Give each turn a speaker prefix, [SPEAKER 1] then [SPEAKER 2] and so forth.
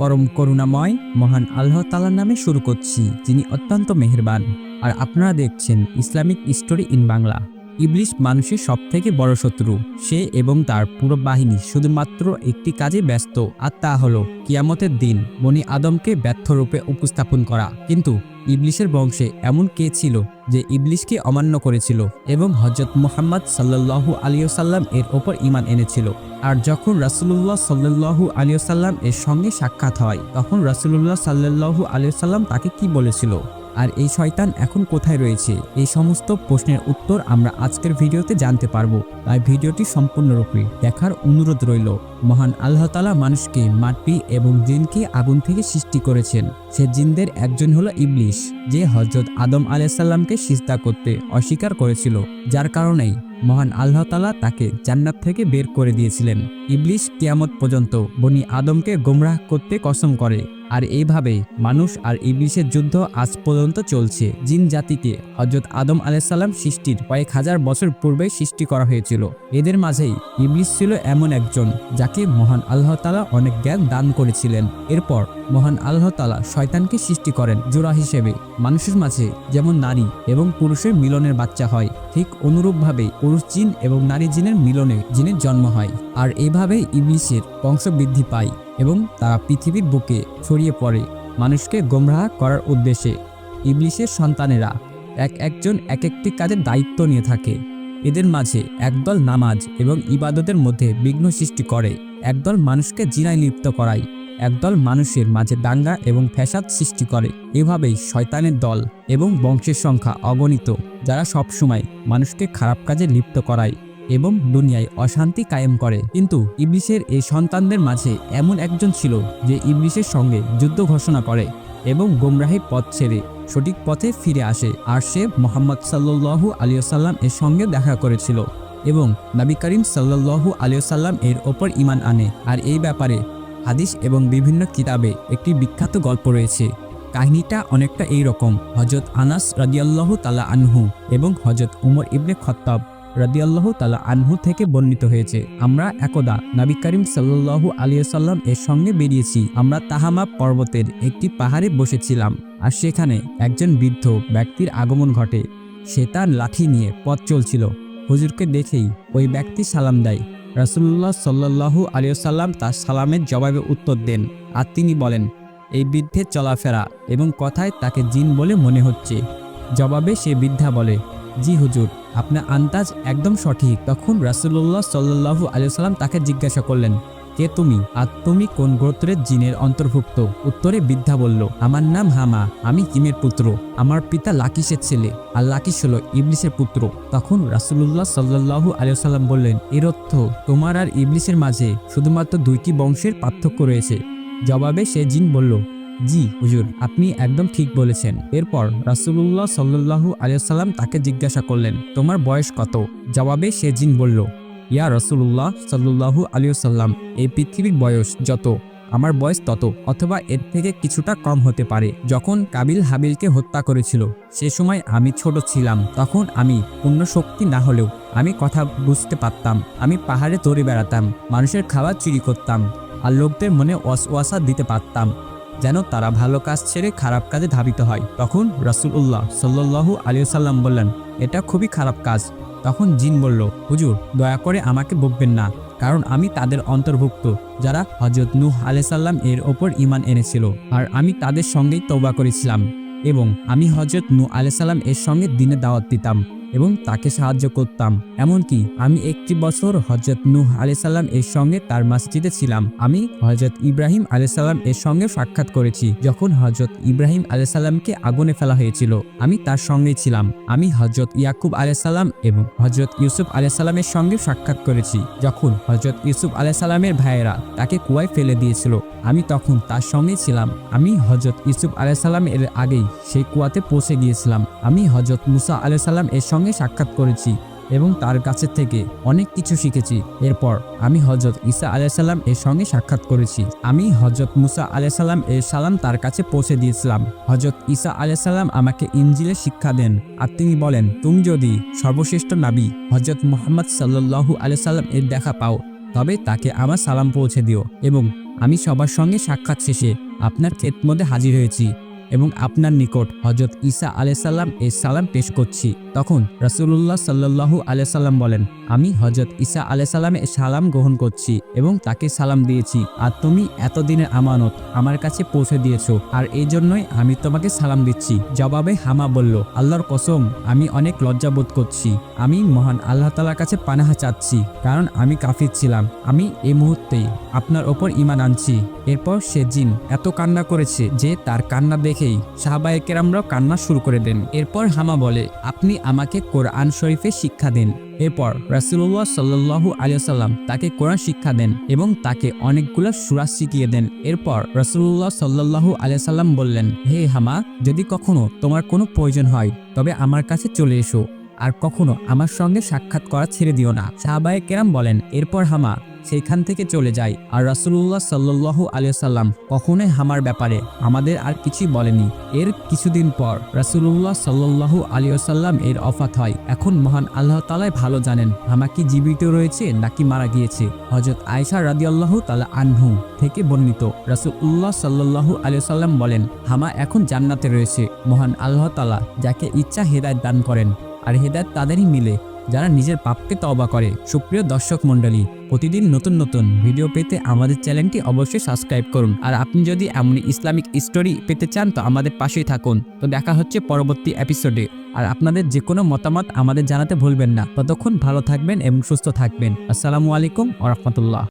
[SPEAKER 1] পরম করুণাময় মহান আল্লাহ তালার নামে শুরু করছি, যিনি অত্যন্ত মেহেরবান। আর আপনারা দেখছেন ইসলামিক স্টোরি ইন বাংলা। ইবলিশ মানুষের সব থেকে বড় শত্রু, সে এবং তার পুরো বাহিনী শুধুমাত্র একটি কাজে ব্যস্ত, আর তা হল কিয়ামতের দিন মনি আদমকে ব্যর্থরূপে উপস্থাপন করা। কিন্তু ইবলিশের বংশে এমন কে ছিল যে ইবলিশকে অমান্য করেছিল এবং হজরত মোহাম্মদ সাল্লাল্লাহু আলিয়াল্লাম এর ওপর ইমান এনেছিল। আর যখন রাসুলুল্লাহ সাল্লাল্লাহু আলিয়াল্লাম এর সঙ্গে সাক্ষাৎ হয়, তখন রাসুলুল্লাহ সাল্লাল্লাহু আলিয়াল্লাম তাকে কি বলেছিল? আর এই শয়তান এখন কোথায় রয়েছে? এই সমস্ত প্রশ্নের উত্তর আমরা আজকের ভিডিওতে জানতে পারব। তাই ভিডিওটি সম্পূর্ণরূপে দেখার অনুরোধ রইল। মহান আল্লাহ তালা মানুষকে মাটি এবং জিনকে আগুন থেকে সৃষ্টি করেছেন। সে জিনদের একজন হলো ইবলিশ, যে হজরত আদম আলাইসাল্লামকে সিজদা করতে অস্বীকার করেছিল। যার কারণেই মহান আল্লাহ তালা তাকে জান্নাত থেকে বের করে দিয়েছিলেন। ইবলিশ কিয়ামত পর্যন্ত বনি আদমকে গোমরাহ করতে কসম করে। আর এইভাবে মানুষ আর ইবলিশের যুদ্ধ আজ পর্যন্ত চলছে। জিন জাতিকে হজরত আদম আলাইসাল্লাম সৃষ্টির কয়েক হাজার বছর পূর্বে সৃষ্টি করা হয়েছিল। এদের মাঝেই ইবলিশ ছিল এমন একজন যাকে মহান আল্লাহ তালা অনেক জ্ঞান দান করেছিলেন। এরপর মহান আল্লাহ তালা শয়তানকে সৃষ্টি করেন জোড়া হিসেবে। মানুষের মাঝে যেমন নারী এবং পুরুষের মিলনের বাচ্চা হয়, ঠিক অনুরূপভাবে পুরুষ জিন এবং নারী জিনের মিলনে জিনের জন্ম হয়। আর এভাবে ইবলিশের বংশ বৃদ্ধি পায়। এবং তারা পৃথিবীর বুকে ছড়িয়ে পড়ে মানুষকে গোমরাহ করার উদ্দেশ্যে। ইবলিশের সন্তানেরা এক একজন এক একটি কাজের দায়িত্ব নিয়ে থাকে। এদের মাঝে একদল নামাজ এবং ইবাদতের মধ্যে বিঘ্ন সৃষ্টি করে। একদল মানুষকে জিনায় লিপ্ত করায়। একদল মানুষের মাঝে দাঙ্গা এবং ফ্যাসাদ সৃষ্টি করে। এভাবেই শয়তানের দল এবং বংশের সংখ্যা অগণিত, যারা সবসময় মানুষকে খারাপ কাজে লিপ্ত করায়। এবং দুনিয়ায় অশান্তি কায়েম করে। কিন্তু ইবলিশের এই সন্তানদের মাঝে এমন একজন ছিল যে ইবলিশের সঙ্গে যুদ্ধ ঘোষণা করে এবং গোমরাহি পথ ছেড়ে সঠিক পথে ফিরে আসে। আর সে মোহাম্মদ সাল্লু আলিয়াল্লাম এর সঙ্গে দেখা করেছিল এবং নবী করিম সাল্লু আলিয়াল্লাম এর ওপর ইমান আনে। আর এই ব্যাপারে হাদিস এবং বিভিন্ন কিতাবে একটি বিখ্যাত গল্প রয়েছে। কাহিনীটা অনেকটা এই রকম। হজরত আনাস রাদিয়াল্লাহ তালা আনহু এবং হজরত উমর ইবনে খত্তাব রাদিয়াল্লাহ তালা আনহু থেকে বর্ণিত হয়েছে, আমরা একদা নবী করিম সাল্লু আলিয়াল্লাম এর সঙ্গে বেরিয়েছি। আমরা তাহামা পর্বতের একটি পাহাড়ে বসেছিলাম, আর সেখানে একজন বৃদ্ধ ব্যক্তির আগমন ঘটে। সে তার লাঠি নিয়ে পথ চলছিল। হুজুরকে দেখেই ওই ব্যক্তি সালাম দেয়। রাসুল্লাহ সাল্লাহু আলিয়াল্লাম তার সালামের জবাবে উত্তর দেন, আর তিনি বলেন, এই বৃদ্ধের চলাফেরা এবং কথায় তাকে জিন বলে মনে হচ্ছে। জবাবে সে বৃদ্ধা বলে জি হুজুর, আপনার আন্দাজ একদম সঠিক। তখন রাসুল্লাহ সাল্লাহু আলিয়াল্লাম তাকে জিজ্ঞাসা করলেন, কে তুমি? আর তুমি কোন গোত্রের জিনের অন্তর্ভুক্ত? উত্তরে বৃদ্ধা বলল, আমার নাম হামা, আমি কিমের পুত্র। আমার পিতা লাকিসের ছেলে, আর লাকিস হলো ইবলিসের পুত্র। তখন রাসুল্লাহ সাল্লাহু আলিয়াল্লাম বললেন, এর অর্থ, তোমার আর ইবলিসের মাঝে শুধুমাত্র দুইটি বংশের পার্থক্য রয়েছে। জবাবে সে জিন বলল জি, হুজুর, আপনি একদম ঠিক বলেছেন। এরপর রাসুল্লাহ সাল্লাহু আলিয়াল্লাম তাকে জিজ্ঞাসা করলেন, তোমার বয়স কত? জবাবে সে জিন বলল, ইয়া রসুল্লাহ সাল্লু আলিয়াল্লাম এই পৃথিবীর বয়স যত, আমার বয়স তত, অথবা এর থেকে কিছুটা কম হতে পারে। যখন কাবিল হাবিলকে হত্যা করেছিল, সে সময় আমি ছোট ছিলাম, তখন আমি পূর্ণ শক্তি না হলেও আমি কথা বুঝতে পারতাম, আমি পাহাড়ে তরে বেড়াতাম, মানুষের খাবার চুরি করতাম, আর লোকদের মনে ওয়াসওয়াসা দিতে পারতাম। যেন তারা ভালো কাজ ছেড়ে খারাপ কাজে ধাবিত হয়। তখন রাসুল উল্লাহ সাল্লু আলিয়াল্লাম বললেন, এটা খুবই খারাপ কাজ। তখন জিন বলল, হুজুর, দয়া করে আমাকে বকবেন না, কারণ আমি তাদের অন্তর্ভুক্ত, যারা হজরত নূহ আলাইসাল্লাম এর ওপর ইমান এনেছিল, আর আমি তাদের সঙ্গেই তৌবা করেছিলাম এবং আমি হজরত নূ আলাইসাল্লাম এর সঙ্গে দিনে দাওয়াত দিতাম। এবং তাকে সাহায্য করতাম। এমনকি আমি একটি বছর হজরত নূহ আলাইসাল্লাম এর সঙ্গে তার মসজিদে ছিলাম। আমি হজরত ইব্রাহিম আলাইসাল্লাম এর সঙ্গে সাক্ষাৎ করেছি, যখন হজরত ইব্রাহিম আলাইসাল্লামকে আগুনে ফেলা হয়েছিল। আমি তার সঙ্গেই ছিলাম। আমি হজরত ইয়াকুব আলাইসাল্লাম এবং হজরত ইউসুফ আলাইসাল্লামের সঙ্গে সাক্ষাৎ করেছি, যখন হজরত ইউসুফ আলাইসাল্লামের ভাইয়েরা তাকে কুয়ায় ফেলে দিয়েছিল। আমি তখন তার সঙ্গেই ছিলাম। আমি হজরত ইউসুফ আলাইসাল্লাম এর আগেই সেই কুয়াতে পৌঁছে গিয়েছিলাম। আমি হজরত মুসা আলাইসাল্লাম এর সঙ্গে সাক্ষাৎ করেছি এবং তার কাছে থেকে অনেক কিছু শিখেছি। এরপর আমি হজরত ঈসা আলাইসাল্লাম এর সঙ্গে সাক্ষাৎ করেছি। আমি হজরত মুসা আলাইসাল্লাম এর সালাম তার কাছে পৌঁছে দিয়েছিলাম। হজরত ঈসা আলাইসাল্লাম আমাকে ইঞ্জিলের শিক্ষা দেন আর তিনি বলেন, তুমি যদি সর্বশ্রেষ্ঠ নাবি হজরত মোহাম্মদ সাল্লু আলাইসাল্লাম এর দেখা পাও, তবে তাকে আমার সালাম পৌঁছে দিও এবং আমি সবার সঙ্গে সাক্ষাৎ শেষে আপনার খেদমতে হাজির হয়েছি। এবং আপনার নিকট হজরত ঈসা আলাইসাল্লাম এর সালাম পেশ করছি। তখন রাসূলুল্লাহ সাল্লাল্লাহু আলাইসাল্লাম বলেন, আমি হজরত ঈসা আলাইসাল্লামের সালাম গ্রহণ করছি এবং তাকে সালাম দিয়েছি। আর তুমি এতদিনের আমানত আমার কাছে পৌঁছে দিয়েছ, আর এই জন্যই আমি তোমাকে সালাম দিচ্ছি। জবাবে হামা বলল, আল্লাহর কসম, আমি অনেক লজ্জা বোধ করছি। আমি মহান আল্লাহ তালার কাছে পানাহা চাচ্ছি, কারণ আমি কাফির ছিলাম। আমি এই মুহূর্তেই আপনার ওপর ইমান আনছি। এরপর সে জিন এত কান্না করেছে যে তার কান্না দেখেই সাহাবায়ে কেরামরাও কান্না শুরু করে দেন। এরপর হামা বলে, আপনি আমাকে কোরআন শরীফে শিক্ষা দিন। এরপর রাসুল্লাহ সাল্লু আলিয়াল্লাম তাকে কোরআন শিক্ষা দেন এবং তাকে অনেকগুলো সুরাজ শিখিয়ে দেন। এরপর রাসুল্লাহ সাল্লাহু আলিয়াল্লাম বললেন, হে হামা, যদি কখনো তোমার কোনো প্রয়োজন হয়, তবে আমার কাছে চলে এসো। আর কখনো আমার সঙ্গে সাক্ষাৎ করা ছেড়ে দিও না। সাহাবায়ে কেরাম বলেন, এরপর হামা সেইখান থেকে চলে যায়। আর রাসুল্লাহ সাল্লু আলিয়াল্লাম কখনোই হামার ব্যাপারে আমাদের আর কিছুই বলেনি এর কিছুদিন পর রাসুল্লাহ সাল্লু আলিয়াল্লাম এর অফাত হয়। এখন মহান আল্লাহ তালাই ভালো জানেন হামা কি জীবিত রয়েছে নাকি মারা গিয়েছে। হজরত আয়সা রাদিয়াল্লাহু তালা আনহু থেকে বর্ণিত রাসুল উল্লাহ সাল্লাহু আলিয়াল্লাম বলেন, হামা এখন জান্নাতে রয়েছে মহান আল্লাহ তালা যাকে ইচ্ছা হেদায়ত দান করেন। আর হেদায়ত তাদেরই মিলে। যারা নিজের পাপকে তবা করে। সুপ্রিয় দর্শক মণ্ডলী, প্রতিদিন নতুন নতুন ভিডিও পেতে আমাদের চ্যানেলটি অবশ্যই সাবস্ক্রাইব করুন। আর আপনি যদি এমন ইসলামিক স্টোরি পেতে চান, তো আমাদের পাশেই থাকুন। তো দেখা হচ্ছে পরবর্তী এপিসোডে আর আপনাদের যে কোনো মতামত আমাদের জানাতে ভুলবেন না। ততক্ষণ ভালো থাকবেন এবং সুস্থ থাকবেন। আসসালামু আলাইকুম ওরহমতুল্লাহ